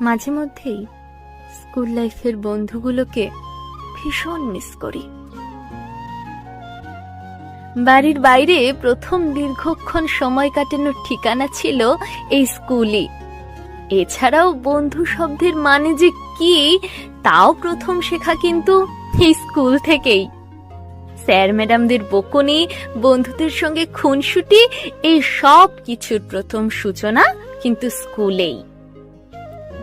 মাঝে মধ্যেই স্কুল লাইফের বন্ধুগুলোকে ভীষণ মিস করি। বাড়ির বাইরে প্রথম দীর্ঘক্ষণ সময় কাটানোর ঠিকানা ছিল এই স্কুলই। এছাড়াও বন্ধু শব্দের মানে যে কি, তাও প্রথম শেখা কিন্তু এই স্কুল থেকেই। স্যার ম্যাডামদের বকুনি, বন্ধুদের সঙ্গে খুনসুটি, এই সব কিছুর প্রথম সূচনা কিন্তু স্কুলেই।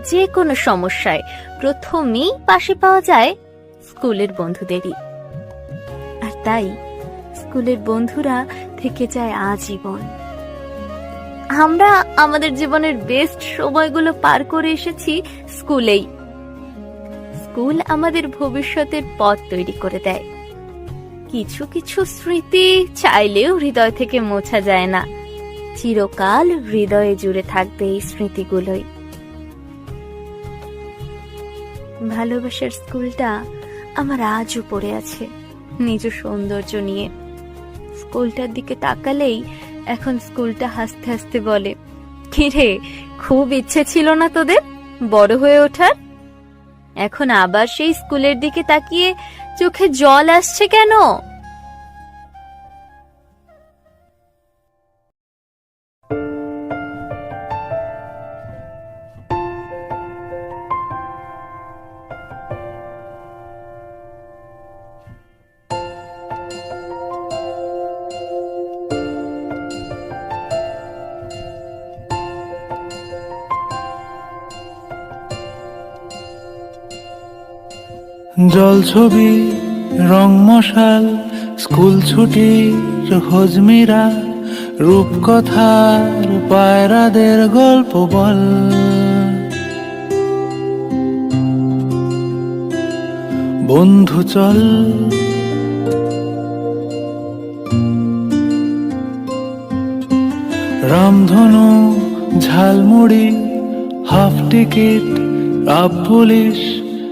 যে কোনো সমস্যায় প্রথমেই পাশে পাওয়া যায় স্কুলের বন্ধুদেরই। আর তাই স্কুলের বন্ধুরা থেকে যায় আজীবন। আমরা আমাদের জীবনের বেস্ট সময়গুলো পার করে এসেছি স্কুলেই। স্কুল আমাদের ভবিষ্যতের পথ তৈরি করে দেয়। কিছু কিছু স্মৃতি চাইলেও হৃদয় থেকে মোছা যায় না। চিরকাল হৃদয়ে জুড়ে থাকবে এই স্মৃতিগুলোই। ভালোবাসার স্কুলটা আমার আজও পড়ে আছে। নিজ সৌন্দর্য নিয়ে। স্কুলটার দিকে তাকালেই এখন স্কুলটা হাসতে হাসতে বলে, কিরে, খুব ইচ্ছে ছিল না তোদের? বড় হয়ে ওঠার? এখন আবার সেই স্কুলের দিকে তাকিয়ে চোখে জল আসছে কেন? জল ছবি রং মশাল, স্কুল ছুটির হজমিরা রূপকথার পায়রাদের গল্প বল। বন্ধু চল। রামধনু, jhalmuri, half ticket up police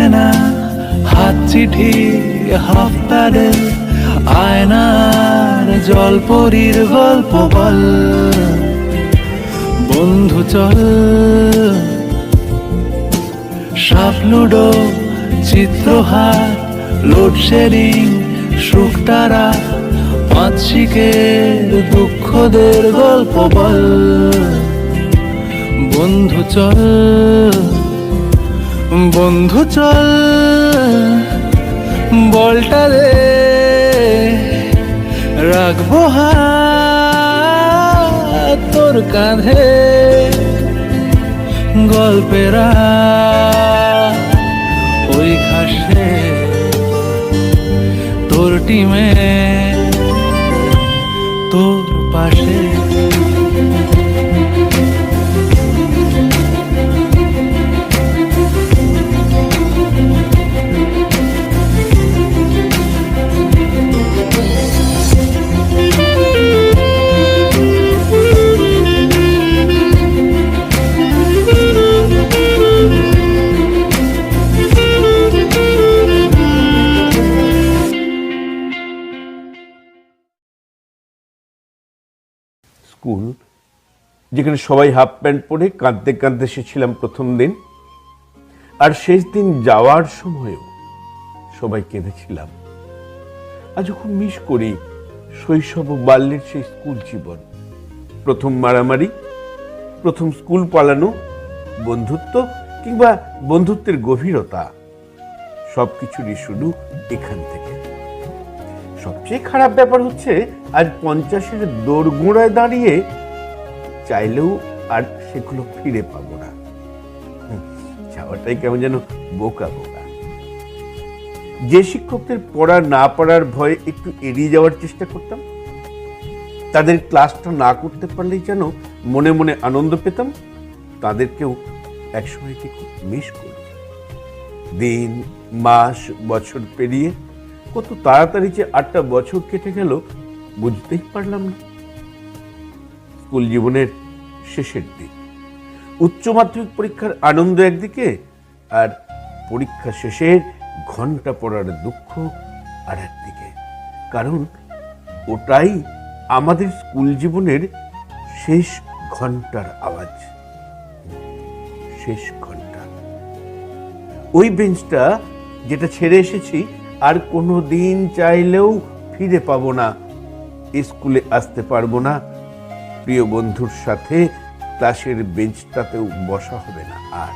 antenna হাত চিঠি হাফ প্যাডেল আয়নার জলপরীর গল্প বল। বন্ধু চল। সাপ লুডো, চিত্রহার লোডশেডিং শুকতারা পাঁচ দুঃখদের গল্প বল। বন্ধু চল। বন্ধু চল বলটা দে রাখব তোর কাঁধে। গল্পেরা ওই ঘাসে তোর টিমে। তোর পাশে স্কুল, যেখানে সবাই হাফ প্যান্ট পরে কাঁদতে কাঁদতে এসেছিলাম প্রথম দিন। আর শেষ দিন যাওয়ার সময়ও সবাই কেঁদেছিলাম। আজ খুব মিস করি, শৈশব ও বাল্যের সেই স্কুল জীবন, প্রথম মারামারি, প্রথম স্কুল পালানো, বন্ধুত্ব কিংবা বন্ধুত্বের গভীরতা, সবকিছুরই শুরু এখান থেকে। সবচেয়ে খারাপ ব্যাপার হচ্ছে আজ পঞ্চাশের দোরগোড়ায় দাঁড়িয়ে চাইলেও আর সেগুলো ফিরে পাবো না। যাওয়াটাই কেমন যেন বোকা বোকা। যে শিক্ষকদের পড়া না পড়ার ভয়ে একটু এড়িয়ে যাওয়ার চেষ্টা করতাম, তাদের ক্লাসটা না করতে পারলেই যেন মনে মনে আনন্দ পেতাম, তাদেরকেও একসময় কি খুব মিস করি। দিন, মাস, বছর পেরিয়ে কত তাড়াতাড়ি যে আটটা বছর কেটে গেল, বুঝতেই পারলাম না। স্কুল জীবনের শেষের দিক। উচ্চ মাধ্যমিক পরীক্ষার আনন্দ একদিকে, আর পরীক্ষা শেষের ঘণ্টা পড়ার দুঃখ আর একদিকে কারণ ওটাই আমাদের স্কুল জীবনের শেষ ঘণ্টার আওয়াজ। শেষ ঘণ্টা। ওই বেঞ্চটা যেটা ছেড়ে এসেছি আর কোনো দিন চাইলেও ফিরে পাবো না, স্কুলে আসতে পারব না। প্রিয় বন্ধুর সাথে ক্লাসের বেঞ্চটাতেও বসা হবে না আর।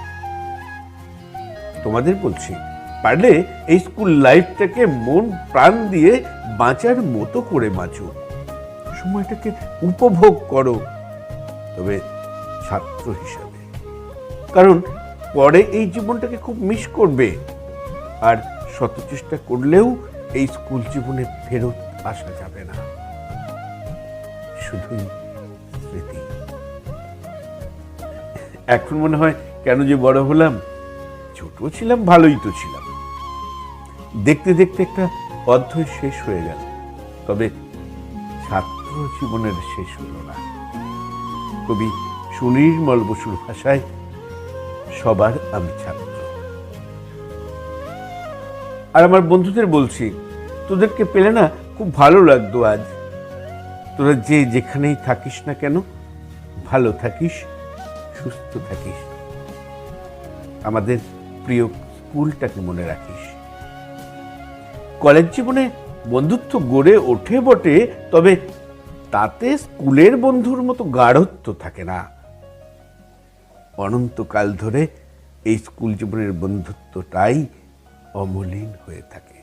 তোমাদের বলছি, পারলে এই স্কুল লাইফটাকে মন প্রাণ দিয়ে বাঁচার মতো করে বাঁচো। সময়টাকে উপভোগ করো, তবে ছাত্র হিসাবে। কারণ পরে এই জীবনটাকে খুব মিস করবে। আর শত চেষ্টা করলেও এই স্কুল জীবনে ফেরত আসা যাবে না। শুধুই স্মৃতি। এখন মনে হয় কেন যে বড় হলাম? ছোট ছিলাম, ভালোই তো ছিলাম। দেখতে দেখতে একটা অধ্যায় শেষ হয়ে গেল, তবে ছাত্র জীবনের শেষ হলো না। কবি সুনির্মল বসুর ভাষায়, সবার আমি ছাত্র। আর আমার বন্ধুদের বলছি, তোদেরকে পেলে না খুব ভালো লাগতো আজ। তোরা যে যেখানেই থাকিস না কেন, ভালো থাকিস, সুস্থ থাকিস। আমাদের প্রিয় স্কুলটাকে মনে রাখিস। কলেজ জীবনে বন্ধুত্ব গড়ে ওঠে বটে, তবে তাতে স্কুলের বন্ধুর মতো গাঢ়ত্ব থাকে না। অনন্তকাল ধরে এই স্কুল জীবনের বন্ধুত্বটাই অমলিন হয়ে থাকে।